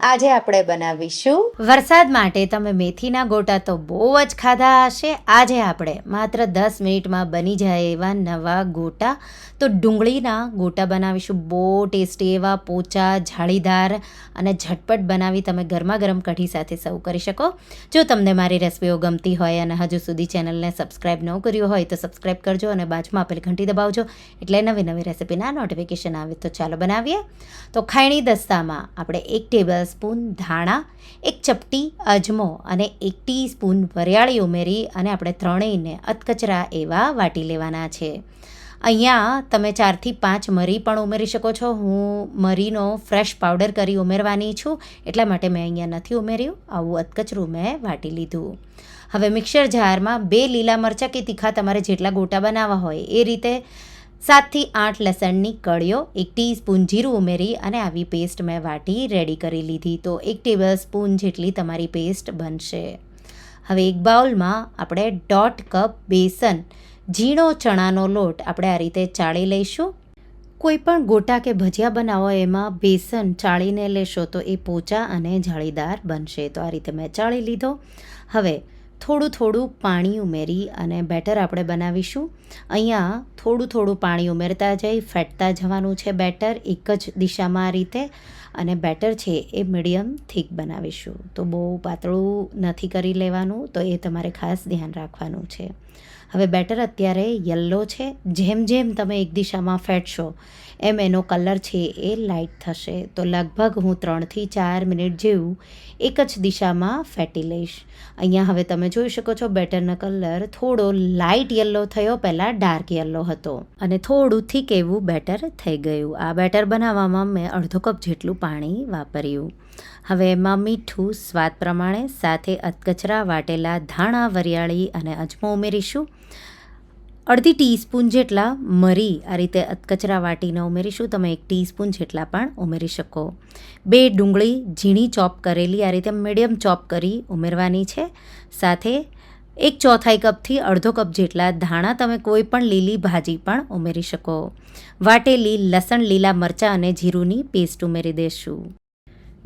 આજે આપણે બનાવીશું વરસાદ માટે તમે મેથીના ગોટા તો બહુ જ ખાધા હશે. આજે આપણે માત્ર દસ મિનિટમાં બની જાય એવા નવા ગોટા. તો ડુંગળીના ગોટા બનાવીશું. બહુ ટેસ્ટી એવા પોચા, જાળીદાર અને ઝટપટ બનાવી તમે ગરમા ગરમ કઢી સાથે સર્વ કરી શકો. જો તમને મારી રેસિપીઓ ગમતી હોય અને હજુ સુધી ચેનલને સબસ્ક્રાઈબ ન કર્યું હોય તો સબસ્ક્રાઈબ કરજો અને બાજુમાં આપેલ ઘંટી દબાવજો. એટલે નવી નવી રેસિપીના નોટિફિકેશન આવે તો ચાલો બનાવીએ. તો ખાયણી દસ્તામાં આપણે એક ટેબલ સ્પૂન ધાણા, એક ચપટી અજમો અને એક ટીસ્પૂન વરિયાળી ઉમેરી અને આપણે ત્રણેયને અધકચરા એવા વાટી લેવાના છે. અહીંયા તમે ચારથી પાંચ મરી પણ ઉમેરી શકો છો. હું મરીનો ફ્રેશ પાવડર કરી ઉમેરવાની છું, એટલા માટે મેં અહીંયા નથી ઉમેર્યું. આવું અધકચરું મેં વાટી લીધું. હવે મિક્સર જારમાં બે લીલા મરચાં કે તીખા તમારે જેટલા ગોટા બનાવવા હોય એ રીતે સાતથી આઠ લસણની કળીઓ, એક ટીસ્પૂન જીરું ઉમેરી અને આવી પેસ્ટ મેં વાટી રેડી કરી લીધી. તો એક ટેબલ સ્પૂન જેટલી તમારી પેસ્ટ બનશે. હવે એક બાઉલમાં આપણે દોઢ કપ બેસન ઝીણો ચણાનો લોટ આપણે આ રીતે ચાળી લઈશું. કોઈ પણ ગોટા કે ભજીયા બનાવો એમાં બેસન ચાળીને લેશો તો એ પોચા અને જાળીદાર બનશે. તો આ રીતે મેં ચાળી લીધો. હવે થોડું થોડું પાણી ઉમેરી અને બેટર આપણે બનાવીશું. અહીંયા થોડું થોડું પાણી ઉમેરતા જઈ, ફેટતા જવાનું છે બેટર એક જ દિશામાં આ રીતે. અને બેટર છે એ મીડિયમ થીક બનાવીશું. તો બહુ પાતળું નથી કરી લેવાનું, તો એ તમારે ખાસ ધ્યાન રાખવાનું છે. હવે બેટર અત્યારે યલો છે. જેમ જેમ તમે એક દિશામાં ફેટશો, એમ એનો કલર છે એ લાઇટ થશે. તો લગભગ હું ત્રણથી ચાર મિનિટ જેવું એક જ દિશામાં ફેટી લઈશ. અહીંયા હવે તમે જોઈ શકો છો બેટરનો કલર થોડો લાઇટ યલો થયો, પહેલાં ડાર્ક યલો હતો. અને થોડું થીક એવું બેટર થઈ ગયું. આ બેટર બનાવવામાં મેં અડધો કપ જેટલું પાણી વાપર્યું. હવે એમાં મીઠું સ્વાદ પ્રમાણે સાથે અધકચરા વાટેલા ધાણા, વરિયાળી અને અજમો ઉમેરીશું. અડધી ટીસ્પૂન જેટલા મરી આ રીતે અધકચરા વાટીને ઉમેરીશું. તમે એક ટીસ્પૂન જેટલા પણ ઉમેરી શકો. બે ડુંગળી ઝીણી ચોપ કરેલી આ રીતે મીડિયમ ચોપ કરી ઉમેરવાની છે. સાથે એક ચોથાઈ કપથી અડધો કપ જેટલા ધાણા તમે કોઈ પણ લીલી ભાજી પણ ઉમેરી શકો. વાટેલી લસણ, લીલા મરચાં અને જીરુંની પેસ્ટ ઉમેરી દેશું.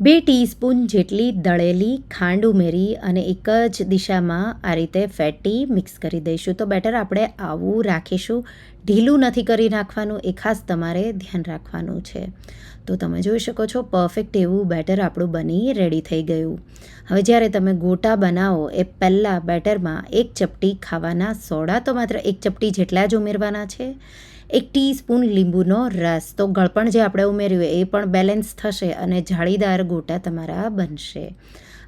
બે ટીસ્પૂન જેટલી દળેલી ખાંડ ઉમેરી અને એક જ દિશામાં આ રીતે ફેટી મિક્સ કરી દઈશું. તો બેટર આપણે આવું રાખીશું. ઢીલું નથી કરી નાખવાનું. એ ખાસ તમારે ધ્યાન રાખવાનું છે. તો તમે જોઈ શકો છો, પરફેક્ટ એવું બેટર આપણું બની રેડી થઈ ગયું. હવે જ્યારે તમે ગોટા બનાવો, એ પહેલાં બેટરમાં એક ચપટી ખાવાના સોડા તો માત્ર એક ચપટી જેટલા જ ઉમેરવાના છે. એક ટીસ્પૂન લીંબુનો રસ. તો ગળપણ જે આપણે ઉમેર્યું એ પણ બેલેન્સ થશે અને જાળીદાર ગોટા તમારા બનશે.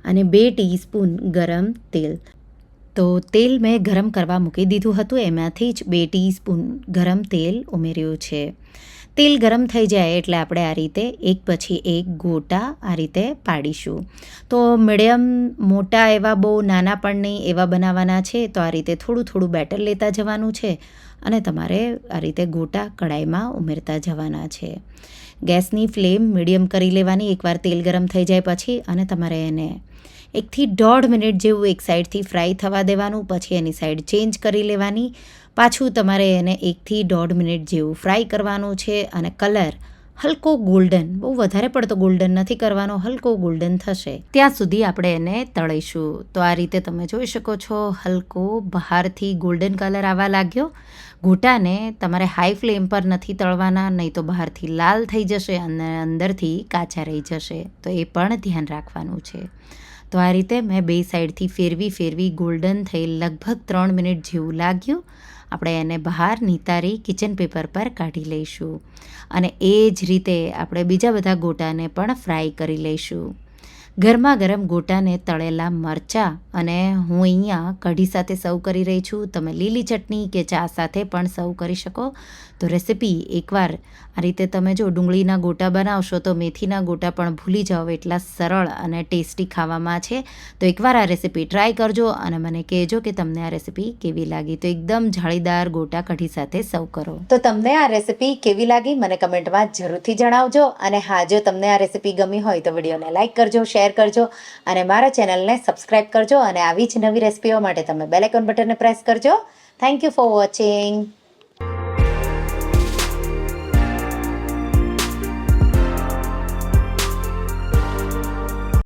અને બે ટીસ્પૂન ગરમ તેલ. તો તેલ મેં ગરમ કરવા મૂકી દીધું હતું. એમાંથી જ બે ટીસ્પૂન ગરમ તેલ ઉમેર્યું છે. તેલ ગરમ થઈ જાય એટલે આપણે આ રીતે એક પછી એક ગોટા આ રીતે પાડીશું. તો મીડિયમ મોટા એવા બહુ નાના પણ નહીં, એવા બનાવવાના છે, તો આ રીતે થોડું થોડું બેટર લેતા જવાનું છે અને તમારે આ રીતે ગોટા કડાઈમાં ઉમેરતા જવાના છે. ગેસની ફ્લેમ મીડિયમ કરી લેવાની, એકવાર તેલ ગરમ થઈ જાય પછી અને તમારે એને એકથી દોઢ મિનિટ જેવું એક સાઈડથી ફ્રાય થવા દેવાનું, પછી એની સાઈડ ચેન્જ કરી લેવાની પાછું તમારે એને એકથી દોઢ મિનિટ જેવું ફ્રાય કરવાનું છે અને કલર હલકો ગોલ્ડન બહુ વધારે પડતો ગોલ્ડન નથી કરવાનો, હલકો ગોલ્ડન થશે. ત્યાં સુધી આપણે એને તળીશું. તો આ રીતે તમે જોઈ શકો છો, હલકો બહારથી ગોલ્ડન કલર આવવા લાગ્યો. ઘૂંટાને તમારે હાઈ ફ્લેમ પર નથી તળવાના, નહીં તો બહારથી લાલ થઈ જશે અને અંદરથી કાચા રહી જશે. તો એ પણ ધ્યાન રાખવાનું છે. તો આ રીતે મેં બે સાઈડથી ફેરવી ફેરવી ગોલ્ડન થઈ લગભગ ત્રણ મિનિટ જેવું લાગ્યું. આપણે એને બહાર નિતારી કિચન પેપર પર કાઢી લઈશું. અને એ જ રીતે આપણે બીજા બધા ગોટાને પણ ફ્રાય કરી લઈશું. ગરમા ગરમ ગોટાને તળેલા મરચાં અને હું અહીંયા કઢી સાથે સર્વ કરી રહી છું. તમે લીલી ચટણી કે ચા સાથે પણ સર્વ કરી શકો. તો રેસીપી એકવાર આ રીતે તમે જો ડુંગળીના ગોટા બનાવશો તો મેથીના ગોટા પણ ભૂલી જાઓ, એટલા સરળ અને ટેસ્ટી ખાવામાં છે. તો એકવાર આ રેસીપી ટ્રાય કરજો અને મને કહેજો કે તમને આ રેસીપી કેવી લાગી. તો એકદમ જાળીદાર ગોટા કઢી સાથે સર્વ કરો. તો તમને આ રેસીપી કેવી લાગી મને કમેન્ટમાં જરૂરથી જણાવજો અને હા, જો તમને આ રેસીપી ગમી હોય તો વિડીયોને લાઇક કરજો, શેર કરજો અને મારા ચેનલને સબસ્ક્રાઈબ કરજો અને આવી જ નવી રેસિપીઓ માટે તમે બેલ આઇકોન બટનને પ્રેસ કરજો. Thank you for watching